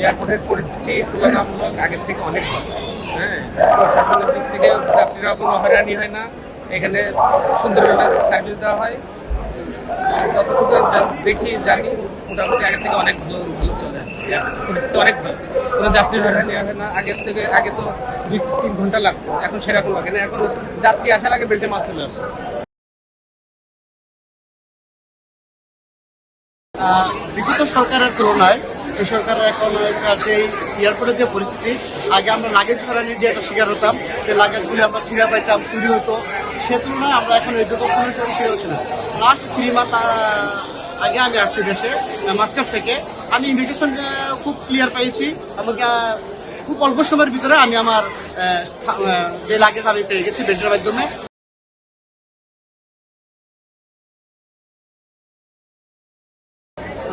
এয়ারপোর্টের পরিস্থিতি তুলনামূলক আগের থেকে অনেক ভালো। হ্যাঁ প্রশাসনের দিক থেকে যাত্রীরা কোনো হয়রানি হয় না। এখানে সুন্দরভাবে সার্ভিস দেওয়া হয়। যতটুকু দেখি, জানি, মোটামুটি আগের থেকে অনেক ভালো চলে। পরিস্থিতি অনেক ভালো। কোনো যাত্রী হয়রানি হয় না। আগের থেকে, আগে তো দুই তিন ঘণ্টা লাগতো। এখন সেরকম লাগে না। এখন যাত্রী আসার আগে বেল্টে মাছ চলে আসে। বিগত সরকারের তুলনায় এই সরকারের এখন যে এয়ারপোর্টের যে পরিস্থিতি, আগে আমরা লাগেজ হারানির যে একটা শিকার হতাম, যে লাগেজগুলি আমরা ছিঁড়া পাইতাম, চুরি হতো, সে তুলনায় আমরা এখন এই যুগে কোনো সমস্যা হচ্ছে না। লাস্ট থ্রি মান্থ আগে আমি আসছি দেশে মাস্কার থেকে। আমি ইমিগ্রেশন খুব ক্লিয়ার পেয়েছি। আমাকে খুব অল্প সময়ের ভিতরে আমি আমার সা- যে লাগেজ আমি পেয়ে গেছি বেল্টের মাধ্যমে।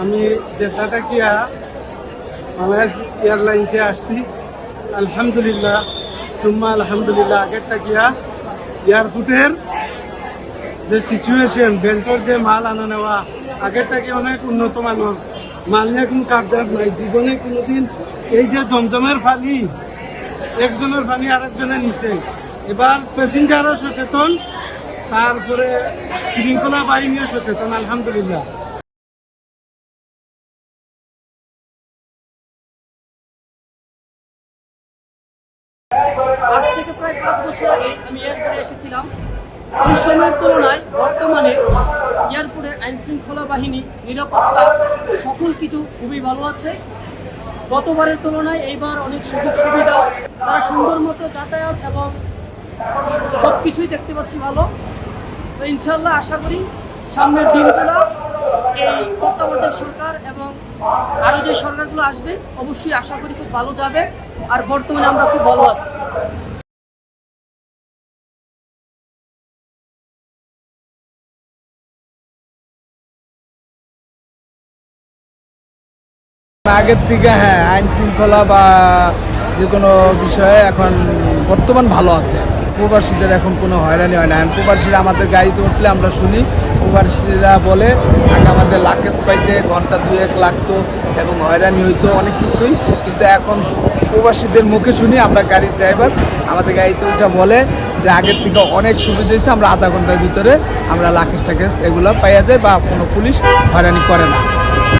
আমি জেদ্দা কিয়া এয়ারলাইন্সে আসছি। আলহামদুলিল্লাহ, সুম্মা আলহামদুলিল্লাহ, আগের তাকিয়া এয়ারপোর্টের যে সিচুয়েশন বেল্টর যে মাল আনা নেওয়া, আগের থেকে অনেক উন্নত মানের মাল নিয়ে কোনো কাবজাত নাই। জীবনে কোনোদিন এই যে জমজমের ফানি, একজনের ফানি আরেকজনের নিচে এবার প্যাসেঞ্জারও সচেতন, তারপরে শৃঙ্খলা বাহিনীও সচেতন, আলহামদুলিল্লাহ। আজ থেকে প্রায় পাঁচ বছর আগে আমি এয়ারপোর্টে এসেছিলাম। ওই সময়ের তুলনায় বর্তমানে এয়ারপোর্টের আইন শৃঙ্খলা বাহিনী নিরাপত্তা সকল কিছু খুবই ভালো আছে। গতবারের তুলনায় এইবার অনেক সুযোগ সুবিধা, তারা সুন্দর মতো যাতায়াত এবং সব কিছুই দেখতে পাচ্ছি ভালো। তো ইনশাল্লাহ আশা করি সামনের দিনগুলো এই তত্ত্বাবধায়ক সরকার এবং আরও যে সরকারগুলো আসবে, অবশ্যই আশা করি খুব ভালো যাবে। আর বর্তমানে আমরা খুব ভালো আছি। আগের থেকে হ্যাঁ আইন শৃঙ্খলা বা যে কোনো বিষয়ে এখন বর্তমান ভালো আছে। প্রবাসীদের এখন কোনো হয়রানি হয় না। প্রবাসীরা আমাদের গাড়িতে উঠলে আমরা শুনি। প্রবাসীরা বলে, আগে আমাদের লাকেজ পাইতে ঘণ্টা দুয়েক লাগতো এবং হয়রানি হইতো অনেক কিছুই। কিন্তু এখন প্রবাসীদের মুখে শুনি আমরা গাড়ির ড্রাইভার আমাদের গাড়িতে ওইটা বলে যে আগের থেকে অনেক সুবিধা হয়েছে, আমরা আধা ঘণ্টার ভিতরে আমরা লাকেজ টাকেজ এগুলো পাইয়া যায় বা কোনো পুলিশ হয়রানি করে না।